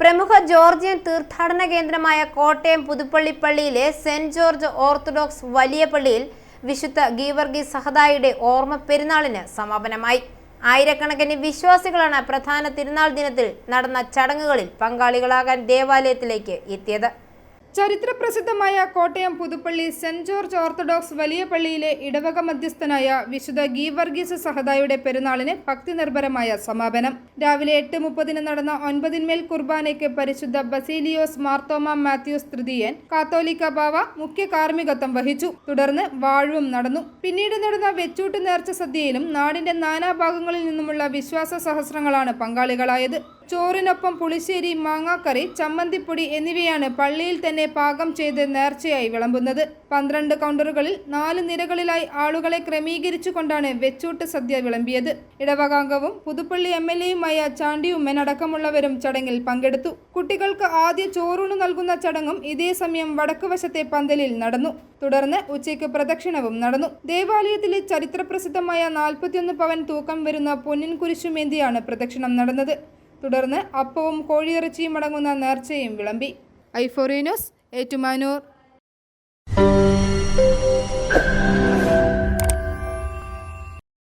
പ്രമുഖ ജോർജിയൻ തീർത്ഥാടന കേന്ദ്രമായ കോട്ടയം പുതുപ്പള്ളിപ്പള്ളിയിലെ സെന്റ് ജോർജ് ഓർത്തഡോക്സ് വലിയ പള്ളിയിൽ വിശുദ്ധ ഗീവർഗി സഹദായുടെ ഓർമ്മ പെരുന്നാളിന് സമാപനമായി. ആയിരക്കണക്കിന് വിശ്വാസികളാണ് പ്രധാന തിരുനാൾ ദിനത്തിൽ നടന്ന ചടങ്ങുകളിൽ പങ്കാളികളാകാൻ ദേവാലയത്തിലേക്ക് എത്തിയത്. ചരിത്രപ്രസിദ്ധമായ Kottayam Puthuppally Saint George Orthodox വലിയ പള്ളിയിലെ ഇടവക മധ്യസ്ഥനായ വിശുദ്ധ ഗീവർഗീസ് സഹദായുടെ പെരുന്നാളിന് ഭക്തി നിർഭരമായ സമാപനം. രാവിലെ എട്ട് മുപ്പതിന് നടന്ന ഒൻപതിന്മേൽ കുർബാനയ്ക്ക് പരിശുദ്ധ ബസീലിയോസ് മാർത്തോമ മാത്യൂസ് തൃതീയൻ കാത്തോലിക്ക ബാവ മുഖ്യ കാർമ്മികത്വം വഹിച്ചു. തുടർന്ന് വാഴ്വും നടന്നു. പിന്നീട് നടന്ന വെച്ചൂട്ട് നേർച്ച സദ്യയിലും നാടിന്റെ നാനാഭാഗങ്ങളിൽ നിന്നുമുള്ള വിശ്വാസ സഹസ്രങ്ങളാണ് പങ്കാളികളായത്. ചോറിനൊപ്പം പുളിശ്ശേരി മാങ്ങാക്കറി ചമ്മന്തിപ്പൊടി എന്നിവയാണ് പള്ളിയിൽ തന്നെ പാകം ചെയ്ത് നേർച്ചയായി വിളമ്പുന്നത്. പന്ത്രണ്ട് കൗണ്ടറുകളിൽ നാല് നിരകളിലായി ആളുകളെ ക്രമീകരിച്ചു കൊണ്ടാണ് വെച്ചൂട്ട് സദ്യ വിളമ്പിയത്. ഇടവകാംഗവും പുതുപ്പള്ളി എം എൽ എയുമായ ചാണ്ടിയുമ്മൻ അടക്കമുള്ളവരും ചടങ്ങിൽ പങ്കെടുത്തു. കുട്ടികൾക്ക് ആദ്യ ചോറൂണ് നൽകുന്ന ചടങ്ങും ഇതേ സമയം വടക്കുവശത്തെ പന്തലിൽ നടന്നു. തുടർന്ന് ഉച്ചയ്ക്ക് പ്രദക്ഷിണവും നടന്നു. ദേവാലയത്തിലെ ചരിത്രപ്രസിദ്ധമായ നാൽപ്പത്തിയൊന്ന് പവൻ തൂക്കം വരുന്ന പൊന്നിൻ കുരിശുമേന്തിയാണ് പ്രദക്ഷിണം നടന്നത്. തുടർന്ന് അപ്പവും കോഴിയിറച്ചിയും അടങ്ങുന്ന നേർച്ചയും വിളമ്പി. ഐഫോറിനോസ് ഏറ്റുമാനൂർ